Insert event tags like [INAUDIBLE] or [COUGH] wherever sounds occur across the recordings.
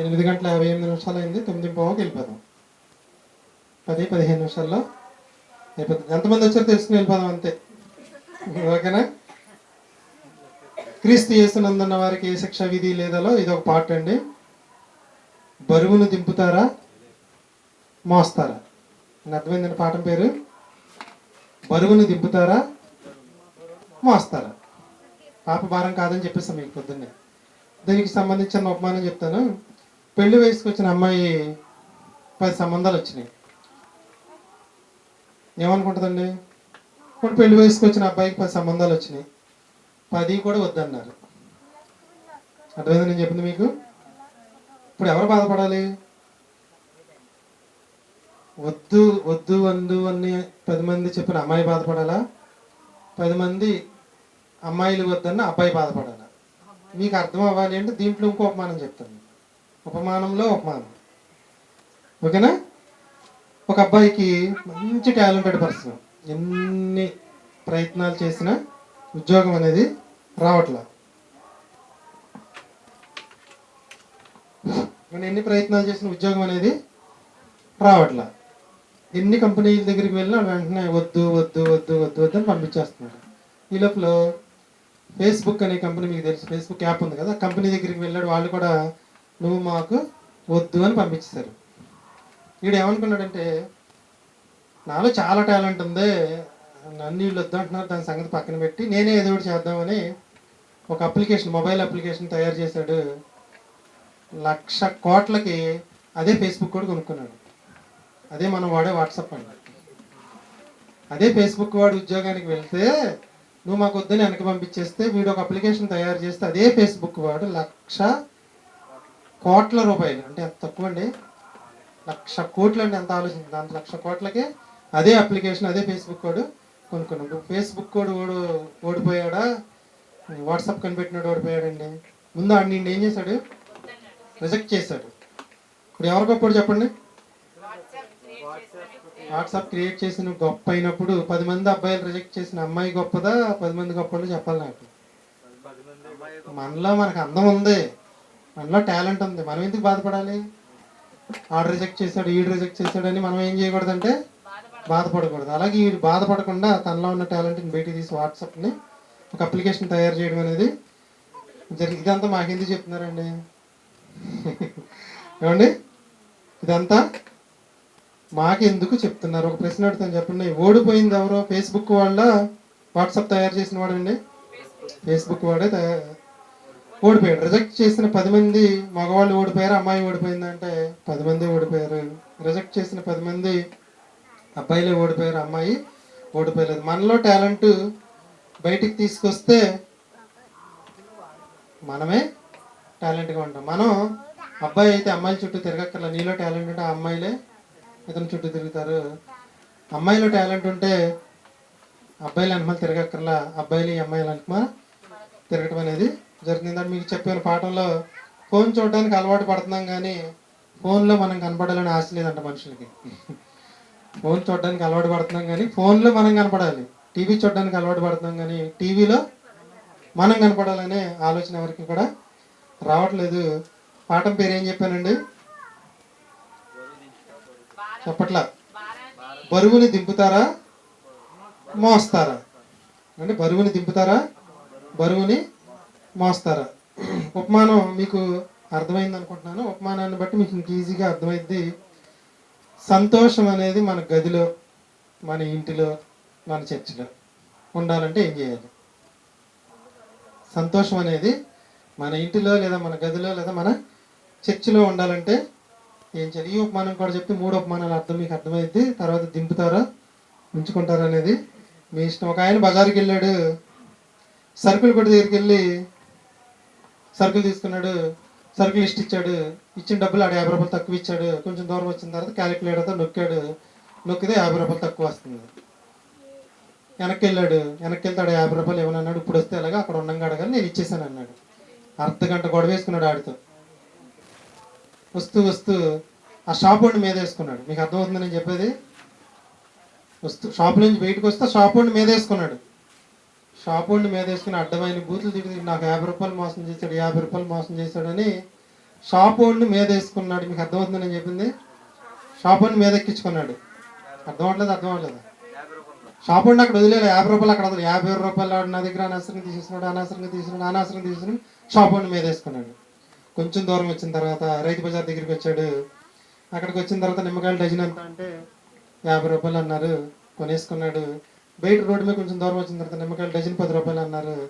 ఎనిమిది గంటల యాభై ఎనిమిది నిమిషాలు అయింది తొమ్మిది పోవకి వెళ్ళిపోదాం. పది పదిహేను నిమిషాల్లో అయిపోతుంది. ఎంతమంది వచ్చారో తెలుసుకుని వెళ్ళిపోదాం అంతే. ఓకేనా? క్రీస్తు చేస్తున్నందున్న వారికి ఏ శిక్ష విధి లేదలో ఇది ఒక పాట అండి. బరువును దింపుతారా? మోస్తారా? అర్థమైందండి పాఠం పేరు? బరువును దింపుతారా? మోస్తారా? పాప భారం కాదని చెప్పేస్తాం మీకు పొద్దున్నే. దీనికి సంబంధించిన ఉపమానం చెప్తాను. పెళ్ళి వయసుకు వచ్చిన అమ్మాయి పది సంబంధాలు వచ్చినాయి. ఏమనుకుంటుందండి? ఇప్పుడు పెళ్ళి వయసుకు వచ్చిన అబ్బాయికి పది సంబంధాలు వచ్చినాయి. పది కూడా వద్దన్నారు. అర్థమైంది నేను చెప్పింది మీకు? ఇప్పుడు ఎవరు బాధపడాలి? వద్దు వద్దు వందు అని పది మంది చెప్పిన అమ్మాయి బాధపడాలా? పది మంది అమ్మాయిలు వద్దన్న అబ్బాయి బాధపడాలా? మీకు అర్థం అవ్వాలి అంటే దీంట్లో ఇంకో ఉపమానం చెప్తాను. ఉపమానంలో ఉపమానం. ఓకేనా? ఒక అబ్బాయికి మంచి టాలెంటెడ్ పర్సన్. ఎన్ని ప్రయత్నాలు చేసినా ఉద్యోగం అనేది రావట్లా. మనం ఎన్ని ప్రయత్నాలు చేసిన ఉద్యోగం అనేది రావట్లా. ఎన్ని కంపెనీల దగ్గరికి వెళ్ళినా వెంటనే వద్దు వద్దు వద్దు వద్దు వద్దు అని పంపించేస్తున్నాడు. ఈ లోపల ఫేస్బుక్ అనే కంపెనీ మీకు తెలుసు. ఫేస్బుక్ యాప్ ఉంది కదా. కంపెనీ దగ్గరికి వెళ్ళాడు. వాళ్ళు కూడా నువ్వు మాకు వద్దు అని పంపించేశారు. వీడు ఏమనుకున్నాడంటే నాలో చాలా టాలెంట్ ఉంది. నన్ను వీళ్ళు వద్దు అంటున్నారు. దాని సంగతి పక్కన పెట్టి నేనే ఏదో ఒకటి చేద్దామని ఒక అప్లికేషన్ మొబైల్ అప్లికేషన్ తయారు చేశాడు. లక్ష కోట్లకి అదే ఫేస్బుక్ కూడా కొనుక్కున్నాడు. అదే మనం వాడే వాట్సాప్ అండి. అదే ఫేస్బుక్ వాడు ఉద్యోగానికి వెళ్తే నువ్వు మాకు వద్దని వెనక్కి పంపించేస్తే వీడు ఒక అప్లికేషన్ తయారు చేస్తే అదే ఫేస్బుక్ వాడు లక్ష కోట్ల రూపాయలు. అంటే ఎంత తక్కువ అండి? లక్ష కోట్లు అంటే ఎంత ఆలోచించింది దాంట్లో లక్ష కోట్లకి అదే అప్లికేషన్ అదే ఫేస్బుక్ వాడు కొనుక్కున్నాడు. ఫేస్బుక్ వాడు ఓడు ఓడిపోయాడా? వాట్సాప్ కనిపెట్టినాడు ఓడిపోయాడండి. ముందు ఆడు నిన్ను ఏం చేశాడు? రిజెక్ట్ చేశాడు. ఇప్పుడు ఎవరికొప్పుడు చెప్పండి. వాట్సాప్ క్రియేట్ చేసిన గొప్ప అయినప్పుడు పది మంది అబ్బాయిలు రిజెక్ట్ చేసిన అమ్మాయి గొప్పదా? పది మంది గొప్పలు చెప్పాలి నాకు. మనలో మనకు అందం ఉంది. మనలో టాలెంట్ ఉంది. మనం ఎందుకు బాధపడాలి? ఆడు రిజెక్ట్ చేశాడు ఈడు రిజెక్ట్ చేశాడని మనం ఏం చేయకూడదంటే బాధపడకూడదు. అలాగే వీడు బాధపడకుండా తనలో ఉన్న టాలెంట్ని బయటికి తీసి వాట్సాప్ని ఒక అప్లికేషన్ తయారు చేయడం అనేది జరిగి ఇదంతా మాకెందుకు చెప్తున్నారండి? [LAUGHS] ఏమండి? ఇదంతా మాకెందుకు చెప్తున్నారు? ఒక ప్రశ్న అడుగుతాను చెప్పండి. ఓడిపోయింది ఎవరో? ఫేస్బుక్ వాళ్ళ? వాట్సాప్ తయారు చేసిన వాడండి ఫేస్బుక్ వాడే ఓడిపోయాడు. రిజెక్ట్ చేసిన పది మంది మగవాళ్ళు ఓడిపోయారు? అమ్మాయి ఓడిపోయిందంటే పది మంది ఓడిపోయారు. రిజెక్ట్ చేసిన పది మంది అబ్బాయిలే ఓడిపోయారు. అమ్మాయి ఓడిపోయలేదు మనలో టాలెంట్ బయటికి తీసుకొస్తే మనమే టాలెంట్గా ఉంటాం. మనం అబ్బాయి అయితే అమ్మాయిల చుట్టూ తిరగక్కర్లా. నీలో టాలెంట్ ఉంటే ఆ అమ్మాయిలే ఇతరుల చుట్టూ తిరుగుతారు. అమ్మాయిలో టాలెంట్ ఉంటే అబ్బాయిలు అనుమతి తిరగక్కర్లా. అబ్బాయిలు ఈ అమ్మాయిలు అనుమా తిరగటం అనేది జరిగిందని మీకు చెప్పిన పాఠంలో ఫోన్ చూడడానికి అలవాటు పడుతున్నాం కానీ ఫోన్లో మనం కనపడాలని ఆశ లేదంట మనుషులకి. ఫోన్ చూడడానికి అలవాటు పడుతున్నాం కానీ ఫోన్లో మనం కనపడాలి. టీవీ చూడడానికి అలవాటు పడుతున్నాం కానీ టీవీలో మనం కనపడాలనే ఆలోచన ఎవరికి కూడా రావట్లేదు. పాఠం పేరు ఏం చెప్పానండి? చెప్పట్లా బరువుని దింపుతారా? మోస్తారా? అంటే బరువుని దింపుతారా? బరువుని మోస్తారా? ఉపమానం మీకు అర్థమైంది అనుకుంటున్నాను. ఉపమానాన్ని బట్టి మీకు ఇంక ఈజీగా అర్థమైంది సంతోషం అనేది మన గదిలో మన ఇంటిలో మన చర్చిలో ఉండాలంటే ఏం చేయాలి? సంతోషం అనేది మన ఇంటిలో లేదా మన గదిలో లేదా మన చర్చిలో ఉండాలంటే ఏం చేయాలి? ఈ ఉపమానం కూడా చెప్తే మూడు ఉపమానాలు అర్థం మీకు అర్థమైంది తర్వాత దింపుతారా? ఉంచుకుంటారా అనేది మీ ఇష్టం. ఒక ఆయన బజార్కి వెళ్ళాడు. సరుకులు కొట్టి దగ్గరికి వెళ్ళి సరుకులు తీసుకున్నాడు. సరుకులు లిస్ట్ ఇచ్చాడు. ఇచ్చిన డబ్బులు ఆడ యాభై రూపాయలు తక్కువ ఇచ్చాడు. కొంచెం దూరం వచ్చిన తర్వాత క్యాలిక్యులేటర్తో నొక్కాడు. నొక్కితే యాభై రూపాయలు తక్కువ వస్తుంది. వెనక్కి వెళ్ళాడు. వెనక్కి వెళ్తే ఆడ యాభై రూపాయలు ఏమన్నా అన్నాడు ఇప్పుడు వస్తే ఎలాగా అక్కడ ఉండంగా అడగాలి. నేను ఇచ్చేసాను అన్నాడు అర్ధ గంట గొడవ వేసుకున్నాడు ఆడితో. వస్తూ వస్తూ ఆ షాప్ వాడిని మీద వేసుకున్నాడు మీకు అర్థమవుతుంది నేను చెప్పేది? వస్తూ షాప్ నుంచి బయటకు వస్తే షాప్ ఉండి మీద వేసుకున్నాడు షాప్ ఉండి మీద వేసుకుని అడ్డమైన బూతులు తిరిగి నాకు యాభై రూపాయలు మోసం చేశాడు యాభై రూపాయలు మోసం చేశాడని షాప్ ఉండి మీద వేసుకున్నాడు మీకు అర్థమవుతుంది నేను చెప్పింది? షాప్ ఉండి మీద ఎక్కించుకున్నాడు అర్థం అవ్వట్లేదు అర్థం అవ్వట్లేదు షాప్ ఉండి అక్కడ వదిలేదు యాభై రూపాయలు అక్కడ వదిలేదు యాభై రూపాయలు నా దగ్గర అనవసరంగా తీసుకున్నాడు అనవసరంగా తీసుకున్నాడు అనవసరంగా తీసుకుని షాప్ ఉండి మీద వేసుకున్నాడు కొంచెం దూరం వచ్చిన తర్వాత రైతు బజార్ దగ్గరికి వచ్చాడు. అక్కడికి వచ్చిన తర్వాత నిమ్మకాయలు డజన్ ఎంత అంటే యాభై రూపాయలు అన్నారు. కొనేసుకున్నాడు. బయట రోడ్డు మీద కొంచెం దూరం వచ్చిన తర్వాత నిమ్మకాయలు డజన్ పది రూపాయలు అన్నారు.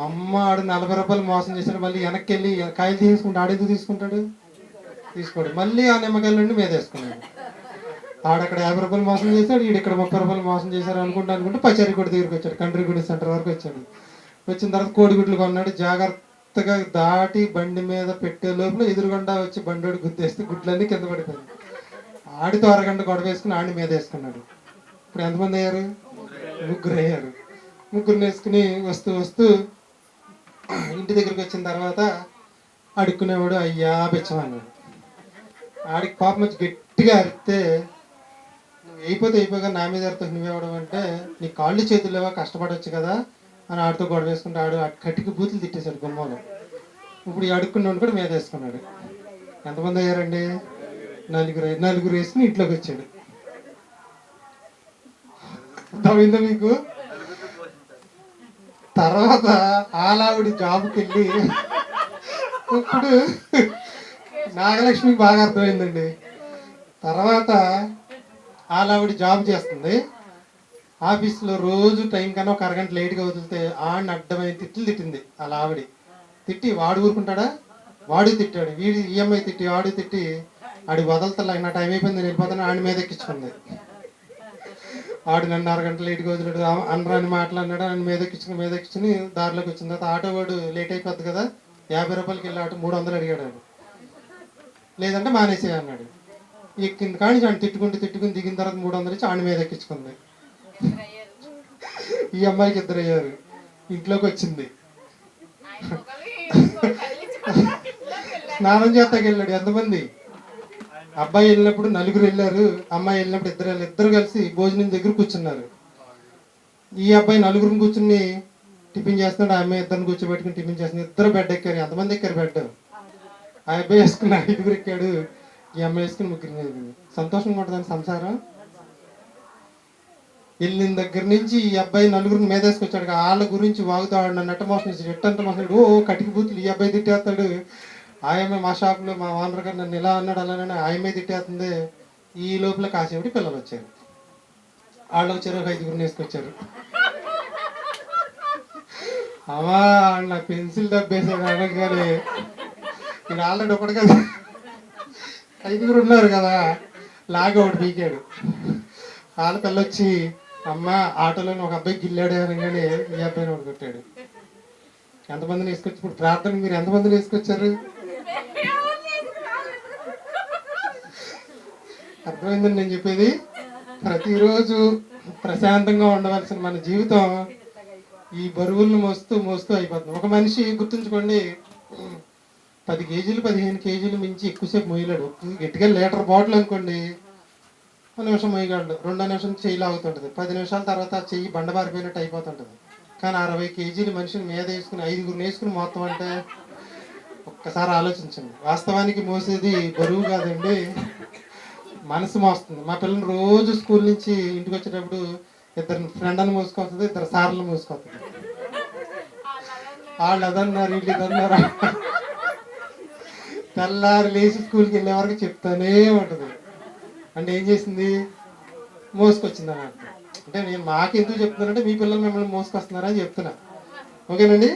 అమ్మ ఆడు నలభై రూపాయలు మోసం చేశాడు. మళ్ళీ వెనక్కి వెళ్ళి కాయలు తీసుకుంటే ఆడెందుకు తీసుకుంటాడు? తీసుకోడు. మళ్ళీ ఆ నిమ్మకాయల నుండి మీద వేసుకున్నాడు. ఆడక్కడ యాభై రూపాయలు మోసం చేశాడు. ఈడు ఇక్కడ ముప్పై రూపాయలు మోసం చేశారు అనుకుంటా అనుకుంటే పచారిగూడ దగ్గరికి వచ్చాడు. కండ్రిగూడ సెంటర్ వరకు వచ్చాడు. వచ్చిన తర్వాత కోడిగుడ్లు కొన్నాడు. జాగ్రత్త కొత్తగా దాటి బండి మీద పెట్టే లోపల ఎదురుగుండా వచ్చి బండోడు గుద్దేస్తే గుడ్లన్నీ కింద పడిపోయింది ఆడితో అరగంట గొడవ వేసుకుని ఆడి మీద వేసుకున్నాడు. ఇప్పుడు ఎంతమంది అయ్యారు? ముగ్గురు అయ్యారు. ముగ్గురు వేసుకుని వస్తూ వస్తూ ఇంటి దగ్గరికి వచ్చిన తర్వాత అడుక్కునేవాడు అయ్యా బిచ్చం ఆడికి పాపం వచ్చి గట్టిగా అరిస్తే నువ్వు అయిపోతే అయిపోగా నా మీద అరితే నువ్వేవడం అంటే నీ కాళ్ళు చేతులు లేవా? కష్టపడవచ్చు కదా. అని ఆడితో గొడవ వేసుకుంటే ఆడు కట్టికి బూతులు తిట్టేశాడు గుమ్మంలో. ఇప్పుడు ఈ అడుక్కున్నాడు కూడా మీద వేసుకున్నాడు. ఎంతమంది అయ్యారండి? నలుగురు నలుగురు వేసుకుని ఇంట్లోకి వచ్చాడు. అర్థమైందా మీకు? తర్వాత ఆలావిడి జాబ్కి వెళ్ళి ఇప్పుడు నాగలక్ష్మికి బాగా అర్థమైందండి. తర్వాత ఆలావిడి జాబ్ చేస్తుంది. ఆఫీస్లో రోజు టైం కన్నా ఒక అరగంట లేట్గా వదిలితే ఆడిని అడ్డమైన తిట్లు తిట్టింది అలా ఆవిడ తిట్టి వాడు ఊరుకుంటాడా? వాడు తిట్టాడు. వీడి ఈఎంఐ తిట్టి వాడు తిట్టి ఆడి వదలతలే. నా టైం అయిపోయింది నేను వెళ్ళిపోతాను. ఆడి మీద ఎక్కించుకుంది. ఆడు నన్ను అరగంట లేట్గా వదిలాడు. అనరాని మాట్లాడినాడు ఆయన మీద ఎక్కించుకుని మీద ఎక్కించుకుని దారిలోకి వచ్చిన తర్వాత ఆటో వాడు లేట్ అయిపోద్ది కదా యాభై రూపాయలకి వెళ్ళి ఆటో మూడు వందలు అడిగాడు ఆడు. లేదంటే మానేసే అన్నాడు. ఎక్కింది కానీ ఆడు తిట్టుకుంటూ తిట్టుకుని దిగిన తర్వాత మూడు వందలు ఇచ్చి ఆడి మీద ఎక్కించుకుంది. ఈ అమ్మాయికి ఇద్దరు అయ్యారు ఇంట్లోకి వచ్చింది. స్నానం చేస్తాకి వెళ్ళాడు ఎంతమంది? అబ్బాయి వెళ్ళినప్పుడు నలుగురు వెళ్ళారు అమ్మాయి వెళ్ళినప్పుడు ఇద్దరు వెళ్ళారు. ఇద్దరు కలిసి భోజనం దగ్గర కూర్చున్నారు. ఈ అబ్బాయి నలుగురిని కూర్చుని టిఫిన్ చేస్తున్నాడు ఆ అమ్మాయి ఇద్దరిని కూర్చోబెట్టుకుని టిఫిన్ చేస్తున్నాడు ఇద్దరు బెడ్ ఎక్కారు. ఎంతమంది ఎక్కారు బెడ్ ఆ అబ్బాయి వేసుకుని ఐదుగురు ఎక్కాడు. ఈ అమ్మాయి వేసుకుని ముగ్గురు సంతోషంగా ఉంటుందని సంసారం? వెళ్ళిన దగ్గర నుంచి ఈ అబ్బాయి నలుగురిని మీదేసుకొచ్చాడు వాళ్ళ గురించి వాగుతాడు నన్ను ఎట్ట మోసం చేసి ఎట్టంత మోసం ఓ కటికి బూతులు ఈ అబ్బాయి తిట్టేస్తాడు. ఆయమ్మ మా షాప్లో మా ఓనర్ గారు నన్ను ఇలా అన్నాడు అలానే ఆయమ్మే తిట్టేస్తుంది. ఈ లోపల కాసేపటి పిల్లలు వచ్చారు. వాళ్ళు వచ్చారు ఒక ఐదుగురిని వేసుకొచ్చారు. అమ్మా నా పెన్సిల్ డబ్బేసాడు అనగానే. నేను ఆల్రెడీ ఒకటి కదా. ఐదుగురు ఉన్నారు కదా. లాగా ఒకటి పీకాడు. వాళ్ళ పిల్ల వచ్చి అమ్మ ఆటోలోని ఒక అబ్బాయి గిల్లాడు అనగానే ఈ అబ్బాయిని ఒకటి కొట్టాడు. ఎంతమందిని వేసుకొచ్చి ఇప్పుడు ప్రార్థన మీరు ఎంతమందిని వేసుకొచ్చారు? అర్థమైందని నేను చెప్పేది ప్రతిరోజు ప్రశాంతంగా ఉండవలసిన మన జీవితం ఈ బరువులను మోస్తూ మోస్తూ అయిపోతుంది. ఒక మనిషి గుర్తుంచుకోండి పది కేజీలు పదిహేను కేజీలు మించి ఎక్కువసేపు మోయలేడు. గట్టిగా లీటర్ బాటిల్ అనుకోండి నిమిషం మోయగలడు రెండో నిమిషం చెయ్యి లాగుతుంటుంది. పది నిమిషాల తర్వాత చెయ్యి బండబారిపోయినట్టు అయిపోతుంటుంది. కానీ అరవై కేజీలు మనిషిని మీద వేసుకుని ఐదుగురు వేసుకుని మొత్తం అంటే ఒక్కసారి ఆలోచించండి. వాస్తవానికి మోసేది బరువు కాదండి. మనసు మోస్తుంది. మా పిల్లలు రోజు స్కూల్ నుంచి ఇంటికి వచ్చేటప్పుడు ఇద్దరు ఫ్రెండ్ని మోసుకొస్తుంది ఇద్దరు సార్లు మోసుకొస్తుంది. వాళ్ళు అదన్నారు వీళ్ళు ఇదన్నారు. తెల్లారి లేచి స్కూల్కి వెళ్ళే వరకు చెప్తానే ఉంటుంది. అంటే ఏం చేసింది? మోసుకొచ్చింది? అని అంటే నేను మాకెందుకు చెప్తున్నానంటే మీ పిల్లలు మిమ్మల్ని మోసుకొస్తున్నారని చెప్తున్నా. ఓకేనండి?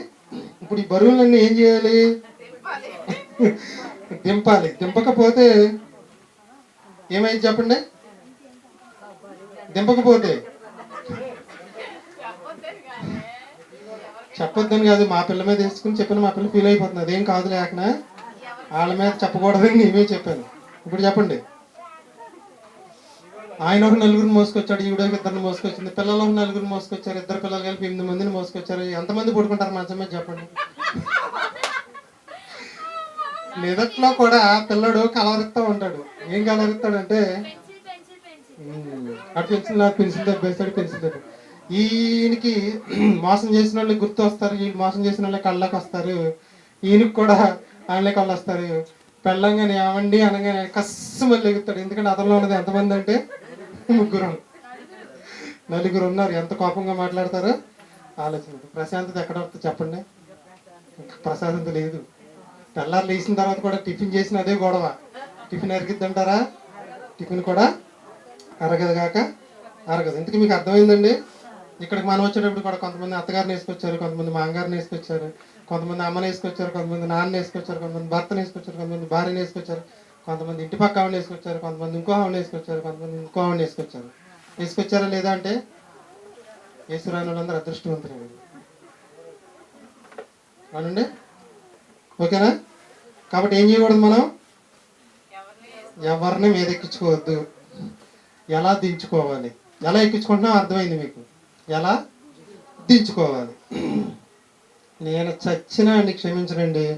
ఇప్పుడు ఈ బరువులన్నీ ఏం చేయాలి? దింపాలి. దింపకపోతే ఏమైంది చెప్పండి? దింపకపోతే? చెప్పొద్దని కాదు. మా పిల్ల మీద వేసుకుని చెప్పిన మా పిల్ల ఫీల్ అయిపోతుంది. అదేం కాదు లేకనా వాళ్ళ మీద చెప్పకూడదని నేనే చెప్పాను. ఇప్పుడు చెప్పండి. ఆయన ఒక నలుగురిని మోసుకొచ్చాడు ఈవిడ ఒక ఇద్దరిని మోసుకొచ్చింది పిల్లలు ఒక నలుగురిని మోసుకొచ్చారు ఇద్దరు పిల్లలు కలిపి ఎనిమిది మందిని మోసుకొచ్చారు. ఎంతమంది పడుకుంటారు మంచమే చెప్పండి. మెదట్లో కూడా పిల్లడు కలవరిస్తూ ఉంటాడు. ఏం కలవరిస్తాడంటే అటు పెన్సిల్ నాకు పెన్సిల్ దెబ్బేస్తాడు పెన్సిల్ దెబ్బ. ఈయనకి మోసం చేసిన వాళ్ళు గుర్తు వస్తారు వీళ్ళు మోసం చేసిన వాళ్ళకి కళ్ళకి వస్తారు. ఈయనకి కూడా ఆయనలే కళ్ళు వస్తారు పెళ్ళంగానే ఏమండి అనగానే కస్సు మళ్ళీ ఎగుతాడు ఎందుకంటే అతనిలో ఉన్నది ఎంతమంది అంటే ముగ్గురు. నలుగురు ఉన్నారు. ఎంత కోపంగా మాట్లాడతారో? ఆలోచన. ప్రశాంతత ఎక్కడ వస్తుంది చెప్పండి. ప్రశాంతత లేదు. తెల్లారు లేచిన తర్వాత కూడా టిఫిన్ చేసిన అదే గొడవ. టిఫిన్ అరిగిద్దంటారా? టిఫిన్ కూడా అరగదు కాక అరగదు. ఇంతకు మీకు అర్థమైందండి? ఇక్కడికి మనం వచ్చేటప్పుడు కూడా కొంతమంది అత్తగారిని వేసుకొచ్చారు కొంతమంది మామగారిని వేసుకొచ్చారు కొంతమంది అమ్మని వేసుకొచ్చారు కొంతమంది నాన్న వేసుకొచ్చారు కొంతమంది భర్తను వేసుకొచ్చారు కొంతమంది భార్యని వేసుకొచ్చారు కొంతమంది ఇంటి పక్క ఆవిడ వేసుకొచ్చారు కొంతమంది ఇంకో ఆవిడ వేసుకొచ్చారు కొంతమంది ఇంకో ఆవిడ వేసుకొచ్చారు. వేసుకొచ్చారా లేదా అంటే యేసురాని వాళ్ళందరూ అదృష్టవంతులు అవునండి? ఓకేనా? కాబట్టి ఏం చేయకూడదు మనం? ఎవరిని మీద ఎక్కించుకోవద్దు ఎలా దించుకోవాలి? ఎలా ఎక్కించుకుంటున్నాం? అర్థమైంది మీకు. ఎలా దించుకోవాలి? నేను చచ్చినా అండి క్షమించనండి.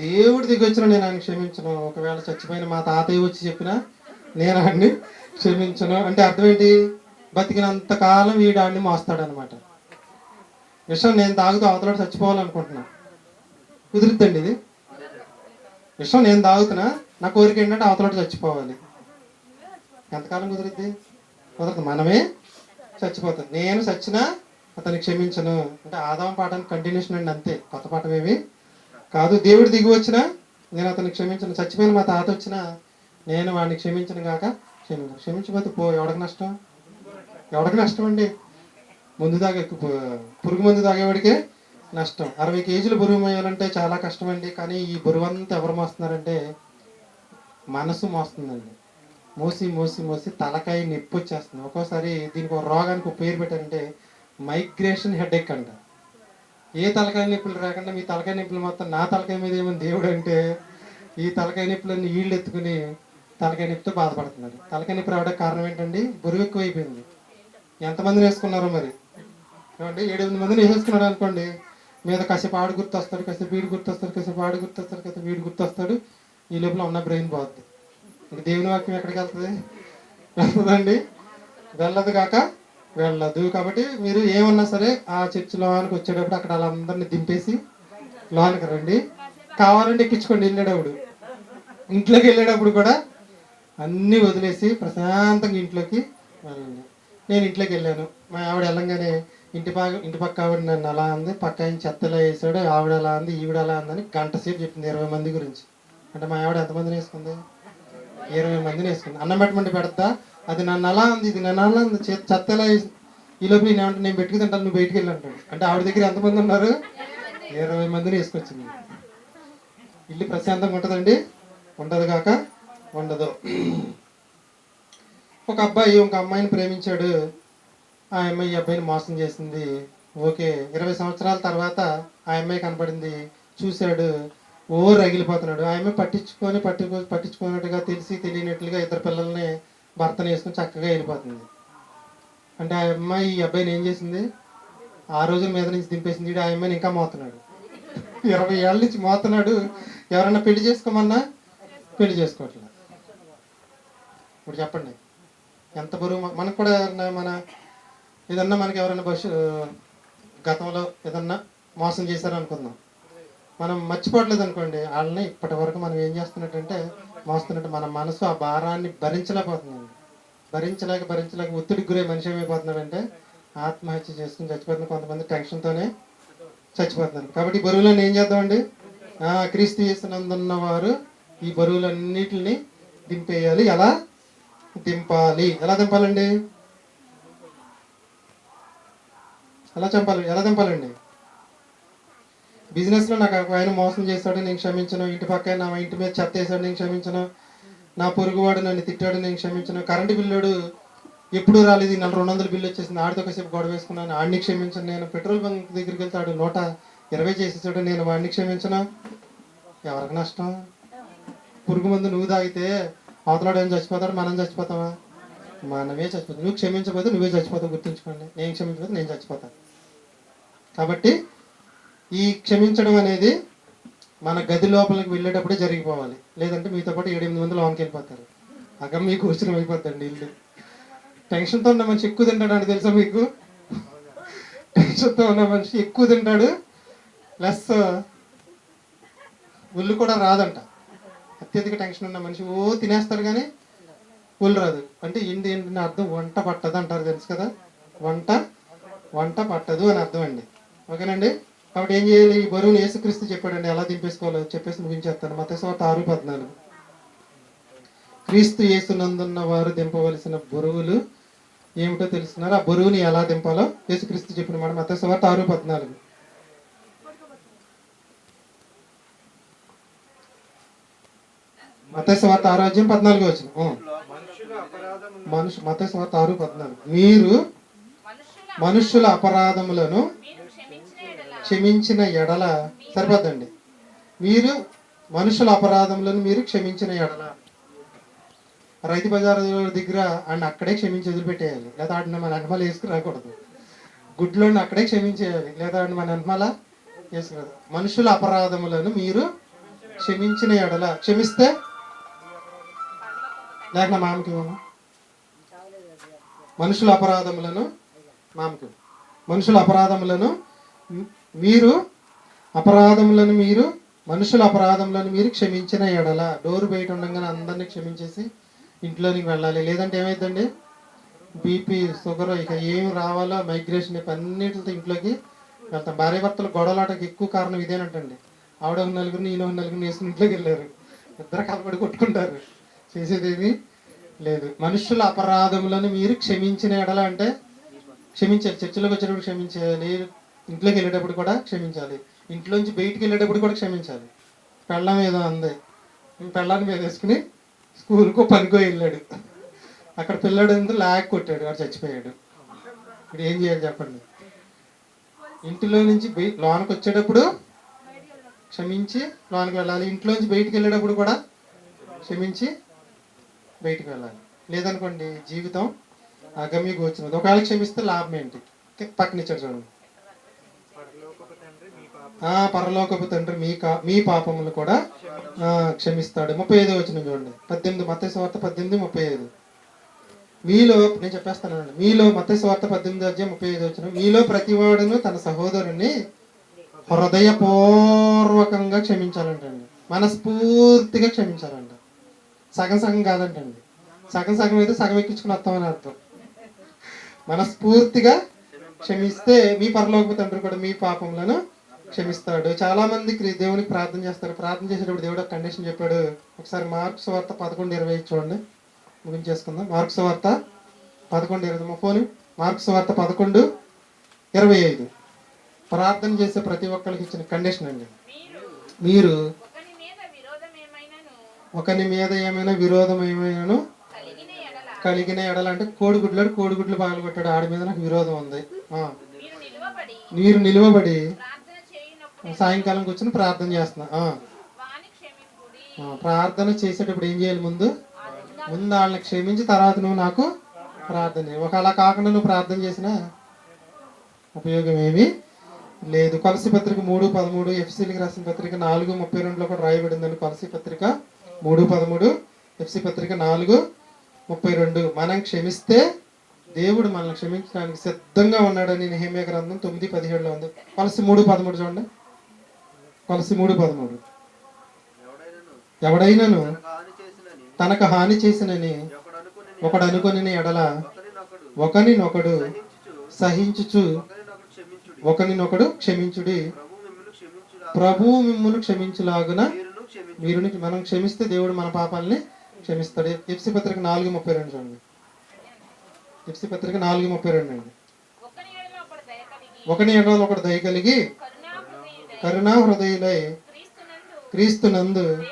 దేవుడి దిగి వచ్చిన నేను ఆయన క్షమించను. ఒకవేళ చచ్చిపోయిన మా తాతయ్య వచ్చి చెప్పినా నేను ఆయన్ని క్షమించను. అంటే అర్థం ఏంటి? బతికినంత కాలం వీడు ఆడిని మోస్తాడనమాట విషయం నేను తాగుతూ అవతల చచ్చిపోవాలనుకుంటున్నా. కుదిరిద్దండి ఇది. విషయం నేను తాగుతున్నా నా కోరిక ఏంటంటే అవతల చచ్చిపోవాలి. ఎంతకాలం కుదురుద్ది? కుదరదు. మనమే చచ్చిపోతాం. నేను చచ్చినా అతన్ని క్షమించను. అంటే ఆదాం పాఠానికి కంటిన్యూషన్ అండి అంతే. కొత్త పాఠం ఏమి? కాదు దేవుడు దిగి వచ్చిన నేను అతన్ని క్షమించను. చచ్చిపోయిన మా తాత వచ్చినా నేను వాడిని క్షమించను కాక క్షమించను. క్షమించకపోతే పో ఎవడికి నష్టం? ఎవడికి నష్టం అండి? ముందు తాగే పురుగు మందు తాగేవాడికే నష్టం. అరవై కేజీలు బరువు మోయాలంటే చాలా కష్టం అండి కానీ ఈ బరువు అంతా ఎవరు మోస్తున్నారంటే మనసు మోస్తుందండి. మోసి మోసి మోసి తలకాయ నొప్పి వచ్చేస్తుంది. ఒక్కోసారి దీనికి ఒక రోగానికి ఒక పేరు పెట్టారంటే మైగ్రేషన్ హెడేక్ అంట. ఏ తలకాయ నొప్పులు రాకుండా మీ తలకాయ నొప్పులు మొత్తం నా తలకాయ మీద ఏమో దేవుడు అంటే ఈ తలకాయ నొప్పులన్నీ ఈళ్ళు ఎత్తుకుని తలకాయ నొప్పితో బాధపడుతున్నారు. తలకాయ నొప్పి రావడానికి కారణం ఏంటండి? బరువు ఎక్కువైపోయింది. ఎంతమందిని వేసుకున్నారో మరి? ఏమండి? ఏడెనిమిది మందిని వేసుకున్నాడు అనుకోండి మీద కాసేపు ఆడు గుర్తొస్తాడు కాసేపు వీడు గుర్తొస్తాడు కాసేపు ఆడు గుర్తొస్తాడు కాసేపు వీడు గుర్తొస్తాడు ఈ లోపల ఉన్న బ్రెయిన్ పోద్ది. దేవుని వాక్యం ఎక్కడికి వెళ్తుంది? వెళ్తుందండి? వెళ్ళదు కాక వెళ్ళదు. కాబట్టి మీరు ఏమన్నా సరే ఆ చర్చ్ లోనికి వచ్చేటప్పుడు అక్కడ వాళ్ళందరినీ దింపేసి లోనికి రండి. కావాలంటే ఎక్కించుకోండి వెళ్ళేటప్పుడు. ఇంట్లోకి వెళ్ళేటప్పుడు కూడా అన్నీ వదిలేసి ప్రశాంతంగా ఇంట్లోకి వెళ్ళండి. నేను ఇంట్లోకి వెళ్ళాను. మా ఆవిడ వెళ్ళంగానే ఇంటి పక్క ఇంటి పక్క ఆవిడ నన్ను అలా అంది. పక్క ఆయన చెత్తలా వేసాడు. ఆవిడ అలా అంది ఈవిడ అలా అందని గంట సేపు చెప్పింది ఇరవై మంది గురించి. అంటే మా ఆవిడ ఎంతమందిని వేసుకుంది? ఇరవై మందిని వేసుకుంది. అన్నం పెట్టమంటే పెడతా అది నన్ను అలా ఉంది ఇది నన్ను అలా ఉంది చెత్తలా చెత్త ఎలా ఈ లోపల నేను ఏమంటే నేను పెట్టుకు తింటాను నువ్వు బయటికి వెళ్ళి అంటాడు. అంటే ఆవిడ దగ్గర ఎంతమంది ఉన్నారు? ఇరవై మందిని వేసుకొచ్చింది. ఇల్లు ప్రశాంతంగా ఉంటుందండి? ఉండదు కాక ఉండదు. ఒక అబ్బాయి ఒక అమ్మాయిని ప్రేమించాడు. ఆ అమ్మాయి ఈ అబ్బాయిని మోసం చేసింది. ఓకే ఇరవై సంవత్సరాల తర్వాత ఆ అమ్మాయి కనపడింది. చూశాడు. ఓ రగిలిపోతున్నాడు. ఆ అమ్మాయి పట్టించుకొని పట్టించుకో పట్టించుకున్నట్టుగా తెలిసి తెలియనట్లుగా ఇద్దరు పిల్లల్ని భర్తను వేసుకుని చక్కగా వెళ్ళిపోతుంది. అంటే ఆ అమ్మాయి ఈ అబ్బాయిని ఏం చేసింది? ఆ రోజుల మీద నుంచి దింపేసింది. ఆ అమ్మాయిని ఇంకా మోతున్నాడు. ఇరవై ఏళ్ళ నుంచి మోతున్నాడు. ఎవరైనా పెళ్ళి చేసుకోమన్నా పెళ్ళి చేసుకోవట్లేదు. ఇప్పుడు చెప్పండి. ఎంత బరువు మనకు కూడా ఎవరన్నా మన ఏదన్నా మనకి ఎవరైనా బస్సు గతంలో ఏదన్నా మోసం చేశారనుకుందాం. మనం మర్చిపోవట్లేదు అనుకోండి వాళ్ళని ఇప్పటి వరకు మనం ఏం చేస్తున్నట్టంటే మోస్తున్నట్టు మన మనసు ఆ భారాన్ని భరించలేకపోతుందండి. భరించలేక భరించలేక ఒత్తిడికి గురై మనిషి ఏమైపోతున్నాడంటే ఆత్మహత్య చేసుకుని చచ్చిపోతున్న కొంతమంది టెన్షన్తోనే చచ్చిపోతున్నారు. కాబట్టి ఈ బరువులను ఏం చేద్దామండి? క్రీస్తు చేసినందున్న వారు ఈ బరువులన్నిటిని దింపేయాలి. ఎలా? దింపాలి. ఎలా దింపాలండి? ఎలా చంపాలి? ఎలా దింపాలండి? బిజినెస్లో నాకు ఒక ఆయన మోసం చేశాడు నేను క్షమించను. ఇంటి పక్క నా ఇంటి మీద చెత్త వేసాడు నేను క్షమించను. నా పొరుగువాడు నన్ను తిట్టాడు నేను క్షమించను. కరెంటు బిల్లుడు ఎప్పుడు రాలేదు. నెల రెండు వందల బిల్లు వచ్చేసింది. ఆడితో కాసేపు గొడవ వేసుకున్నాను. ఆడిని క్షమించను. నేను పెట్రోల్ బంక్ దగ్గరికి వెళ్తాడు నూట ఇరవై చేసేసాడు. నేను వాడిని క్షమించను. ఎవరికి నష్టం? పురుగు మందు నువ్వు తాగితే అవతలాడు ఏం చచ్చిపోతాడు? మనం చచ్చిపోతావా మనమే చచ్చిపోతాం. నువ్వు క్షమించకపోతే నువ్వే చచ్చిపోతావు. గుర్తుంచుకోండి. నేను క్షమించకపోతే నేను చచ్చిపోతాను. కాబట్టి ఈ క్షమించడం అనేది మన గది లోపలికి వెళ్ళేటప్పుడే జరిగిపోవాలి. లేదంటే మీతో పాటు ఏడెనిమిది మంది లోనికి వెళ్ళిపోతారు. అక్కడ మీకు ఉచితం అయిపోద్దండి ఇల్లు. టెన్షన్తో ఉన్న మనిషి ఎక్కువ తింటాడు అని తెలుసా మీకు? టెన్షన్తో ఉన్న మనిషి ఎక్కువ తింటాడు. ప్లస్ ఒళ్ళు కూడా రాదంట. అత్యధిక టెన్షన్ ఉన్న మనిషి ఓ తినేస్తాడు కానీ ఒళ్ళు రాదు. అంటే ఏంటి ఏంటి అర్థం? వంట పట్టదు అంటారు తెలుసు కదా? వంట వంట పట్టదు అని అర్థం అండి. ఓకేనండి? కాబట్టి ఏం చేయాలి? ఈ బరువులు యేసుక్రీస్తు చెప్పాడండి ఎలా దింపేసుకోవాలో చెప్పేసి ముగించేస్తాను. మత సోట ఆరు పద్నాలుగు. క్రీస్తు యేసునందున్న వారు దింపవలసిన బరువులు ఏమిటో తెలుస్తున్నారు ఆ బరువుని ఎలా దింపాలో యేసుక్రీస్తు చెప్పిన మాట మత సోట ఆరు పద్నాలుగు. మత స్వార్థ ఆరోగ్యం పద్నాలుగు వచ్చిన మనుషు మత స్వార్థ ఆరు పద్నాలుగు. మీరు మనుషుల అపరాధములను క్షమించిన ఎడల సరిపోద్దండి. మీరు మనుషుల అపరాధములను మీరు క్షమించిన ఎడల. రైతు బజార్ దగ్గర ఆయన అక్కడే క్షమించి వదిలిపెట్టేయాలి. లేదా ఆడిని మన వెనమాల వేసుకురాకూడదు గుడ్లోని అక్కడే క్షమించేయాలి. లేదా ఆడిని మన వెనమాల వేసుకురాదు. మనుషుల అపరాధములను మీరు క్షమించిన ఎడల. క్షమిస్తే లేక నా మామకి మనుషుల అపరాధములను మామకి మనుషుల అపరాధములను మీరు అపరాధములను మీరు మనుషుల అపరాధములను మీరు క్షమించిన ఎడల. డోర్ బయట ఉండగానే అందరినీ క్షమించేసి ఇంట్లోనికి వెళ్ళాలి. లేదంటే ఏమైందండి బీపీ షుగర్ ఇక ఏం రావాలో మైగ్రేషన్ అన్నిటితో ఇంట్లోకి వెళ్తాం. భార్య భర్తలు గొడవలాటకి ఎక్కువ కారణం ఇదేనంటండి. ఆవిడ ఒక నలుగురిని ఈయన ఒక నలుగురిని వేసుకుని ఇంట్లోకి వెళ్ళారు. ఇద్దరు కలపడి కొట్టుకుంటారు. చేసేది లేదు. మనుషుల అపరాధములను మీరు క్షమించిన ఎడల అంటే క్షమించాలి. చర్చిలోకి వచ్చినప్పుడు క్షమించాలి. ఇంట్లోకి వెళ్ళేటప్పుడు కూడా క్షమించాలి. ఇంట్లోంచి బయటికి వెళ్ళేటప్పుడు కూడా క్షమించాలి. పెళ్ళం ఏదో అంది. పెళ్ళాన్ని మీద వేసుకుని స్కూల్కో పనికో వెళ్ళాడు. అక్కడ పిల్లడు ఎందుకు లాగ్ కొట్టాడు వాడు చచ్చిపోయాడు. ఇప్పుడు ఏం చేయాలి చెప్పండి? ఇంటిలో నుంచి బయ లోనకి వచ్చేటప్పుడు క్షమించి లోనికి వెళ్ళాలి. ఇంట్లోంచి బయటికి వెళ్ళేటప్పుడు కూడా క్షమించి బయటికి వెళ్ళాలి. లేదనుకోండి జీవితం అగమ్య గోచినది ఒకవేళ క్షమిస్తే లాభం ఏంటి? పక్కనిచ్చాడు చూడండి పరలోకపు తండ్రి మీ పాప ఆ పరలోకపు తండ్రి మీ కా మీ పాపములు కూడా క్షమిస్తాడు. ముప్పై ఐదు వచ్చిన చూడండి. పద్దెనిమిది మత వార్త పద్దెనిమిది ముప్పై ఐదు. మీలో నేను చెప్పేస్తానండి. మీలో మత స్వార్థ పద్దెనిమిది అధ్యాయం ముప్పై ఐదు వచ్చిన మీలో ప్రతివాడును తన సహోదరుని హృదయపూర్వకంగా క్షమించాలంటండి. మనస్ఫూర్తిగా క్షమించాలంట. సగం సగం కాదంటండి. సగం సగం అయితే సగం ఎక్కించుకుని వస్తామని అర్థం. మనస్ఫూర్తిగా క్షమిస్తే మీ పరలోకపు తండ్రి కూడా మీ పాపములను క్షమిస్తాడు. చాలా మంది దేవునికి ప్రార్థన చేస్తారు. ప్రార్థన చేసేటప్పుడు దేవుడు కండిషన్ చెప్పాడు. ఒకసారి మార్క్స్ వార్త పదకొండు ఇరవై చూడండి. ముగించేసుకుందాం మార్క్స్ వార్త పదకొండు ఇరవై మా ఫోన్ మార్క్స్ వార్త పదకొండు ఇరవై ఐదు. ప్రార్థన చేసే ప్రతి ఒక్కరికి ఇచ్చిన కండిషన్ అండి. మీరు ఒకరి మీద ఏమైనా విరోధం ఏమైనాను కలిగిన ఎడల కలిగిన ఎడల అంటే కోడిగుడ్లాడు కోడిగుడ్లు పగలగొట్టాడు. ఆడి మీద నాకు విరోధం ఉంది. మీరు నిలువబడి మీరు నిలువబడి ప్రార్థన చేయనప్పుడు సాయంకాలం కూర్చొని ప్రార్థన చేస్తున్నా. ప్రార్థన చేసేటప్పుడు ఏం చేయాలి ముందు? ముందు వాళ్ళని క్షమించి తర్వాత నువ్వు నాకు ప్రార్థన ఒక అలా కాకుండా నువ్వు ప్రార్థన చేసినా ఉపయోగం ఏమీ లేదు. కొలసి పత్రిక మూడు పదమూడు ఎఫ్సీలకు రాసిన పత్రిక నాలుగు ముప్పై రెండులో కూడా రాయబడిందండి కొలసి పత్రిక మూడు పదమూడు ఎఫ్సి పత్రిక నాలుగు ముప్పై రెండు. మనం క్షమిస్తే దేవుడు మనల్ని క్షమించడానికి సిద్ధంగా ఉన్నాడని నెహమ్య గ్రంథం తొమ్మిది పదిహేడులో ఉంది. కొలసి మూడు పదమూడు చూడండి. కొలసి మూడు పదమూడు. ఎవడైనను తనకు హాని చేసినని ఒకడు అనుకుని ఎడల ఒకనినొకడు సహించుచు ఒకనినొకడు క్షమించుడి. ప్రభు మిమ్మల్ని మిమ్మును క్షమించులాగున మీరుని మనం క్షమిస్తే దేవుడు మన పాపాలని క్షమిస్తాడు. ఎఫ్సి పత్రిక నాలుగు ముప్పై రెండు చూడండి. ఎఫ్సి పత్రిక నాలుగు ముప్పై రెండు అండి. ఒకని ఎడల ఒకడు దయ కలిగి కరుణా హృదయులై క్రీస్తునందు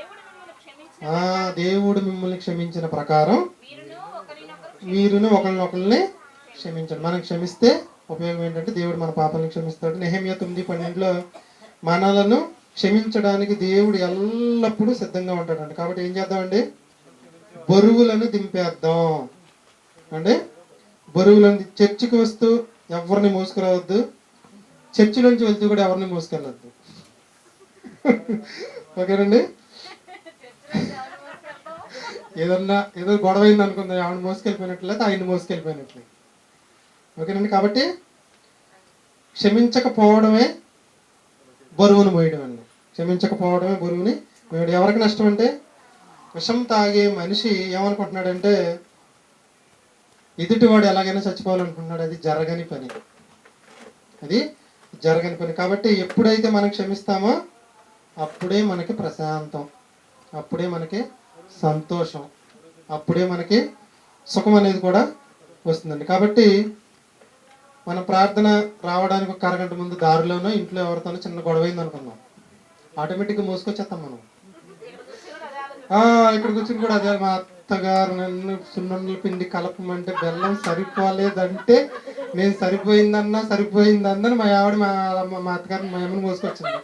ఆ దేవుడు మిమ్మల్ని క్షమించిన ప్రకారం మీరును ఒకరినొకరు మీరును ఒకరినొకరిని క్షమించండి. మనం క్షమిస్తే ఉపయోగం ఏంటంటే దేవుడు మన పాపాలను క్షమిస్తాడు. నెహమ్య తొమ్మిది పన్నెండులో మనలను క్షమించడానికి దేవుడు ఎల్లప్పుడూ సిద్ధంగా ఉంటాడండి కాబట్టి ఏం చేద్దామండి? బరువులను దింపేద్దాం. అంటే బరువులను చర్చికి వస్తూ ఎవరిని మోసుకురావద్దు. చర్చి నుంచి వెళ్తూ కూడా ఎవరిని మోసుకెళ్ళొద్దు. [LAUGHS] ఓకేనండి? ఏదన్నా ఏదో గొడవ అయింది అనుకుందాం. ఆవిడ మోసుకెళ్ళిపోయినట్లయితే ఆయన మోసుకెళ్ళిపోయినట్లే. ఓకేనండి? కాబట్టి క్షమించకపోవడమే బరువును మోయడం అండి క్షమించకపోవడమే బరువుని మోయడం. ఎవరికి నష్టం అంటే విషం తాగే మనిషి ఏమనుకుంటున్నాడంటే ఎదుటివాడు ఎలాగైనా చచ్చిపోవాలనుకుంటున్నాడు. అది జరగని పని. అది జరగని పని. కాబట్టి ఎప్పుడైతే మనం క్షమిస్తామో అప్పుడే మనకి ప్రశాంతం. అప్పుడే మనకి సంతోషం. అప్పుడే మనకి సుఖం అనేది కూడా వస్తుందండి. కాబట్టి మన ప్రార్థన రావడానికి ఒక అరగంట ముందు దారిలోనో ఇంట్లో ఎవరితోనో చిన్న గొడవ అయింది అనుకున్నాం ఆటోమేటిక్గా మోసుకొచ్చేస్తాం మనం. ఆ, ఇక్కడ కూర్చుని కూడా అదే మా అత్తగారు నన్ను సున్నుండల పిండి కలపమంటే బెల్లం సరిపోలేదంటే నేను సరిపోయిందన్నా సరిపోయిందన్నా మా ఆవిడ మా మా- మా అత్తగారిని మా అమ్మని మోసుకొచ్చింది.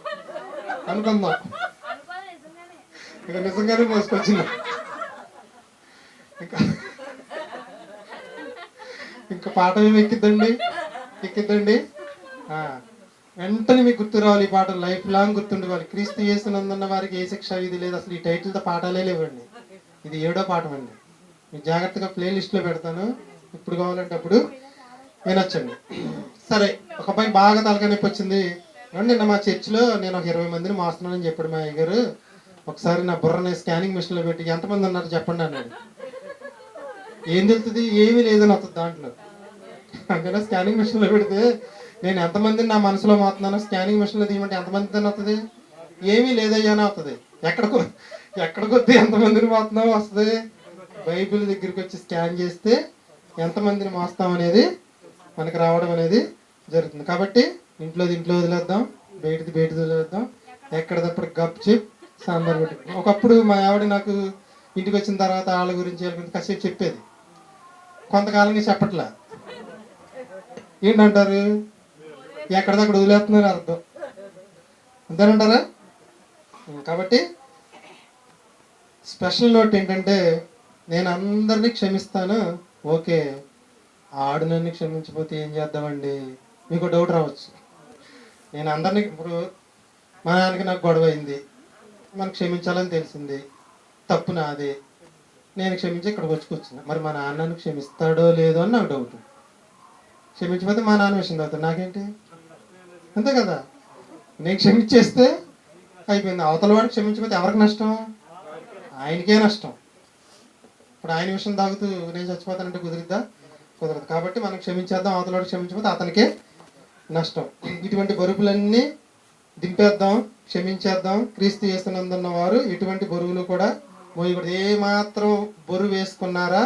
అనుకుందాం ఇక నిజంగానే మోసుకొచ్చింది ఇంకా ఇంకా పాట ఏమి ఎక్కిద్దండి. ఎక్కిద్దండి. వెంటనే మీకు గుర్తు రావాలి ఈ పాట లైఫ్ లాంగ్ గుర్తుండేవాలి క్రీస్తు చేస్తున్నందున్న వారికి ఏ శిక్ష ఇది లేదు. అసలు ఈ టైటిల్తో పాఠాలే లేవండి. ఇది ఏడో పాఠం అండి. మీరు జాగ్రత్తగా ప్లే లిస్ట్లో పెడతాను. ఇప్పుడు కావాలంటే అప్పుడు వినొచ్చండి. సరే ఒక అబ్బాయి బాగా తలకాయ వచ్చింది. నిన్న మా చర్చిలో నేను ఒక ఇరవై మందిని మోస్తున్నానని చెప్పాడు మా అయ్యగారు. ఒకసారి నా బుర్రని స్కానింగ్ మిషన్లో పెట్టి ఎంతమంది ఉన్నారు చెప్పండి అన్నాడు. ఏం తెలుస్తుంది? ఏమీ లేదని వస్తుంది దాంట్లో. అందులో స్కానింగ్ మిషన్లో పెడితే నేను ఎంతమందిని నా మనసులో మోతున్నానో స్కానింగ్ మిషన్లో తీయమంటే ఎంతమంది వస్తుంది? ఏమీ లేదయ్యానే వస్తుంది. ఎక్కడికో ఎక్కడికి వస్తే ఎంతమందిని మోస్తున్నావు వస్తుంది? బైబిల్ దగ్గరికి వచ్చి స్కాన్ చేస్తే ఎంతమందిని మోస్తాం అనేది మనకి రావడం అనేది జరుగుతుంది. కాబట్టి ఇంట్లోది ఇంట్లో వదిలేద్దాం బయటది బయటది వదిలేద్దాం. ఎక్కడిదప్పుడు గప్ చిప్ సాంబార్ పెట్టి ఒకప్పుడు మా ఆవిడ నాకు ఇంటికి వచ్చిన తర్వాత వాళ్ళ గురించి వీళ్ళ గురించి కాసేపు చెప్పేది. కొంతకాలంగా చెప్పట్లా. ఏంటంటారు? ఎక్కడిదక్కడ వదిలేస్తున్నారు అర్థం. అంతేనంటారా? కాబట్టి స్పెషల్ నోట్ ఏంటంటే నేను అందరినీ క్షమిస్తాను. ఓకే. ఆడు నన్ను క్షమించకపోతే ఏం చేద్దామండి? మీకు డౌట్ రావచ్చు. నేను అందరినీ ఇప్పుడు మా నాన్నకి నాకు గొడవ అయింది. మనం క్షమించాలని తెలిసింది. తప్పు నాదే. నేను క్షమించి ఇక్కడికి వచ్చి కూర్చున్నా. మరి మా నాన్నని క్షమిస్తాడో లేదో అని నాకు డౌట్ క్షమించకపోతే మా నాన్న విషయం అవుతుంది నాకేంటి? అంతే కదా? నేను క్షమించేస్తే అయిపోయింది. అవతల వాడిని క్షమించకపోతే ఎవరికి నష్టం? ఆయనకే నష్టం. ఇప్పుడు ఆయన విషయం తాగుతూ నేను చచ్చిపోతానంటే కుదిరిద్దా? కుదరదు. కాబట్టి మనం క్షమించేద్దాం. అవతల వాడు క్షమించకపోతే అతనికే నష్టం. ఇటువంటి బరువులన్నీ దింపేద్దాం క్షమించేద్దాం. క్రీస్తు చేస్తున్నందున్న వారు ఇటువంటి బరువులు కూడా మోయకూడదు. ఏ మాత్రం బరువు వేసుకున్నారా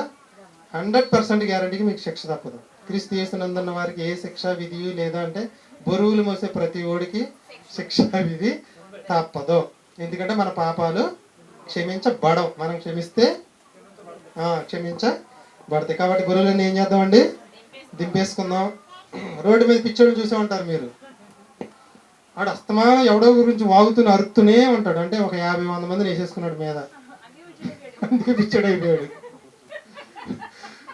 హండ్రెడ్ పర్సెంట్ గ్యారంటీకి మీకు శిక్ష తప్పదు. క్రీస్తు చేస్తున్నందున్న వారికి ఏ శిక్ష విధి లేదా అంటే బరువులు మోసే ప్రతి ఓడికి శిక్ష విధి తప్పదు. ఎందుకంటే మన పాపాలు క్షమించబడం మనం క్షమిస్తే క్షమించబడతాయి. కాబట్టి బరువులన్నీ ఏం చేద్దామండి? దింపేసుకుందాం. రోడ్డు మీద పిచ్చోడు చూసే ఉంటారు మీరు. ఆడు అస్తమా ఎవడో గురించి వాగుతూనే అరుతూనే ఉంటాడు. అంటే ఒక యాభై వంద మందిని వేసేసుకున్నాడు మీద. అందుకే పిచ్చోడు అయిపోయాడు.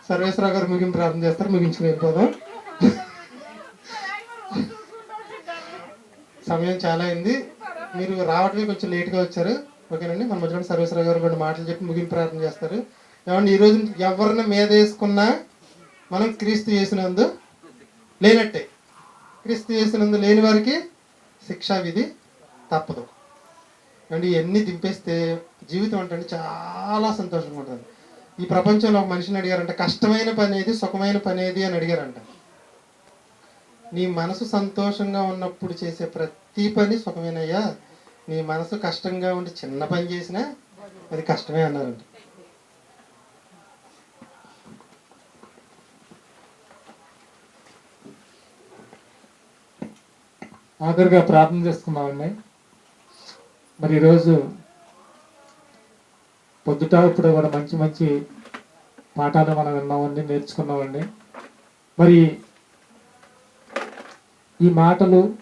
సర్వేశ్వరరావు గారు ముగింపు ప్రార్థన చేస్తారు. ముగించుకుని వెళ్ళిపోదాం. సమయం చాలా అయింది. మీరు రావటమే కొంచెం లేట్గా వచ్చారు. ఓకేనండి? మన మధ్యలో సర్వేశ్వరరావు గారు కొన్ని మాటలు చెప్పి ముగింపు ప్రార్థన చేస్తారు. ఏమంటే ఈరోజు ఎవరిని మీద వేసుకున్నా మనం క్రీస్తు చేసినందు లేనట్టే. క్రీస్తు చేసినందు లేని వారికి శిక్షా విధి తప్పదు. అండి ఇవన్నీ దింపేస్తే జీవితం అంటే చాలా సంతోషంగా ఉంటుంది. ఈ ప్రపంచంలో ఒక మనిషిని అడిగారంట కష్టమైన పని ఏది సుఖమైన పని ఏది? అని అడిగారంట. నీ మనసు సంతోషంగా ఉన్నప్పుడు చేసే ప్రతి పని సుఖమేనయ్యా. నీ మనసు కష్టంగా ఉండి చిన్న పని చేసినా అది కష్టమే అన్నారంట. ఆఖరిగా ప్రార్థన చేసుకున్నామండి. మరి ఈరోజు పొద్దుట ఇప్పుడు కూడా మంచి మంచి పాఠాలు మనం విన్నామండి నేర్చుకున్నామండి. మరి ఈ మాటలు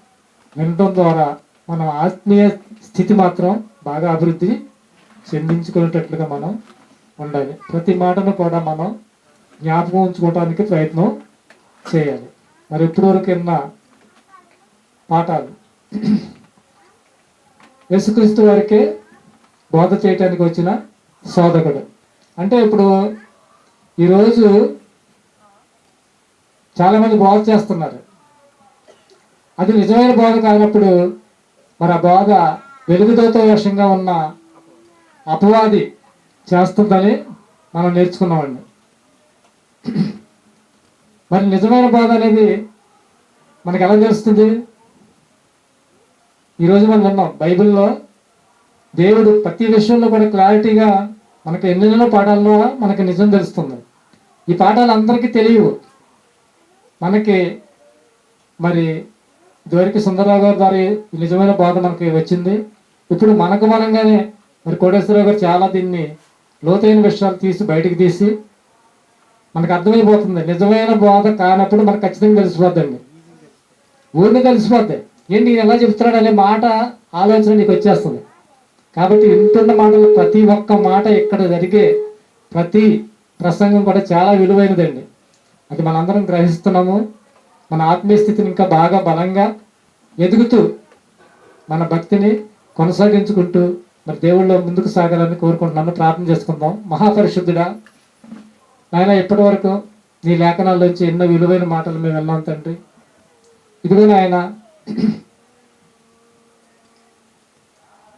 వినడం ద్వారా మన ఆత్మీయ స్థితి మాత్రం బాగా అభివృద్ధి చెందించుకునేటట్లుగా మనం ఉండాలి. ప్రతి మాటను కూడా మనం జ్ఞాపకం ఉంచుకోవడానికి ప్రయత్నం చేయాలి. మరి ఇప్పటివరకు విన్న పాఠాలు. యేసుక్రీస్తు వారికే బోధ చేయటానికి వచ్చిన శోధకుడు. అంటే ఇప్పుడు ఈరోజు చాలామంది బోధ చేస్తున్నారు. అది నిజమైన బోధ కానప్పుడు మరి ఆ బోధ వెలుగుదోతో వర్షంగా ఉన్న అపవాది చేస్తుందని మనం నేర్చుకున్నామండి. మరి నిజమైన బోధ అనేది మనకు ఎలా తెలుస్తుంది? ఈరోజు మనం విన్నాం బైబిల్లో దేవుడు ప్రతి విషయంలో కూడా క్లారిటీగా మనకి ఎన్నెన్నో పాఠాల్లో మనకి నిజం తెలుస్తుంది. ఈ పాఠాలు అందరికీ తెలియవు. మనకి మరి ఇదివరకు సుందరరావు గారి ద్వారా నిజమైన బోధ మనకి వచ్చింది. ఇప్పుడు మనకు మనంగానే మరి కోటేశ్వరరావు గారు చాలా దీన్ని లోతైన విషయాలు తీసి బయటకు తీసి మనకు అర్థమైపోతుంది. నిజమైన బోధ కానప్పుడు మనకు ఖచ్చితంగా తెలిసిపోద్దండి. ఊరిని తెలిసిపోద్ది. ఏంటి నేను ఎలా చెప్తున్నాడు అనే మాట ఆలోచన నీకు వచ్చేస్తుంది. కాబట్టి వింటున్న మాటలు ప్రతి ఒక్క మాట ఇక్కడ జరిగే ప్రతి ప్రసంగం కూడా చాలా విలువైనదండి. అది మనందరం గ్రహిస్తున్నాము. మన ఆత్మీయ స్థితిని ఇంకా బాగా బలంగా ఎదుగుతూ మన భక్తిని కొనసాగించుకుంటూ మరి దేవుళ్ళు ముందుకు సాగాలని కోరుకుంటున్నాను. ప్రార్థన చేసుకుందాం. మహాపరిశుద్ధుడా నాయన ఇప్పటి వరకు నీ లేఖనాల్లోంచి ఎన్నో విలువైన మాటలు మేము వెళ్ళాం తండ్రి. ఇదిగో నాయన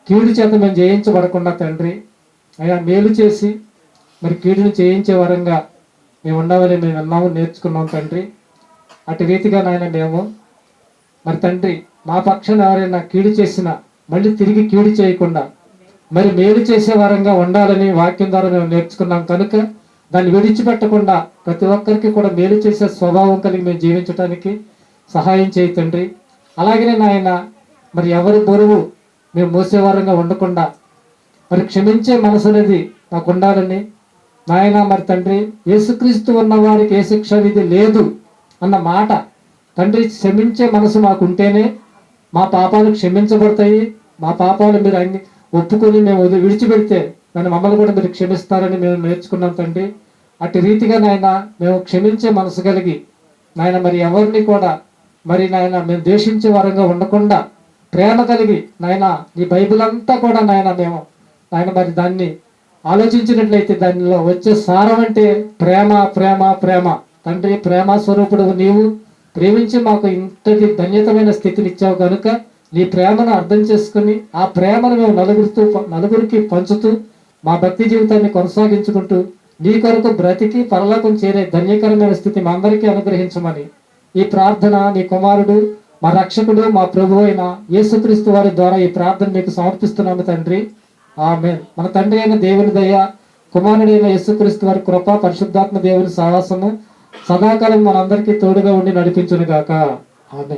కీడు చేత మేము జయించబడకుండా తండ్రి అయ్యా మేలు చేసి మరి కీడును చేయించే వరంగా మేము ఉండవని మేము విన్నాము నేర్చుకున్నాం తండ్రి. అటు రీతిగా నాయన మేము మరి తండ్రి మా పక్షాన ఎవరైనా కీడు చేసినా మళ్ళీ తిరిగి కీడు చేయకుండా మరి మేలు చేసే వరంగా ఉండాలని వాక్యం ద్వారా మేము నేర్చుకున్నాం కనుక దాన్ని విడిచిపెట్టకుండా ప్రతి ఒక్కరికి కూడా మేలు చేసే స్వభావం కలిగి మేము జీవించడానికి సహాయం చేయి తండ్రి. అలాగనే నాయన మరి ఎవరి బరువు మేము మోసేవారంగా ఉండకుండా మరి క్షమించే మనసు అనేది మాకు ఉండాలని నాయన మరి తండ్రి యేసుక్రీస్తు ఉన్న వారికి ఏ శిక్ష విధి లేదు అన్న మాట తండ్రి క్షమించే మనసు మాకు ఉంటేనే మా పాపాలు క్షమించబడతాయి. మా పాపాలు మీరు అన్ని ఒప్పుకొని మేము విడిచిపెడితే నన్ను మమ్మల్ని కూడా మీరు క్షమిస్తారని మేము నేర్చుకున్నాం తండ్రి. అటు రీతిగా నాయన మేము క్షమించే మనసు కలిగి నాయన మరి ఎవరిని కూడా మరి నాయన మేము ద్వేషించే వారంగా ఉండకుండా ప్రేమ కలిగి నాయన ఈ బైబిల్ అంతా కూడా నాయన మేము నాయన మరి దాన్ని ఆలోచించినట్లయితే దానిలో వచ్చే సారం అంటే ప్రేమ ప్రేమ ప్రేమ. తండ్రి ప్రేమ స్వరూపుడు నీవు. ప్రేమించి మాకు ఇంతటి ధన్యతమైన స్థితిని ఇచ్చావు కనుక నీ ప్రేమను అర్థం చేసుకుని ఆ ప్రేమను మేము నలుగురితో నలుగురికి పంచుతూ మా భక్తి జీవితాన్ని కొనసాగించుకుంటూ నీ కొరకు బ్రతికి పరలోకం చేరే ధన్యకరమైన స్థితి మా అందరికీ అనుగ్రహించమని ఈ ప్రార్థన నీ కుమారుడు మా రక్షకుడు మా ప్రభు అయిన యేసుక్రీస్తు వారి ద్వారా ఈ ప్రార్థన మీకు సమర్పిస్తున్నాను తండ్రి. ఆమె మన తండ్రి అయిన దేవుని దయ కుమారుడైన యేసుక్రీస్తు వారి కృప పరిశుద్ధాత్మ దేవుని సాహసము సదాకాలం మనందరికీ తోడుగా ఉండి నడిపించును గాక ఆమె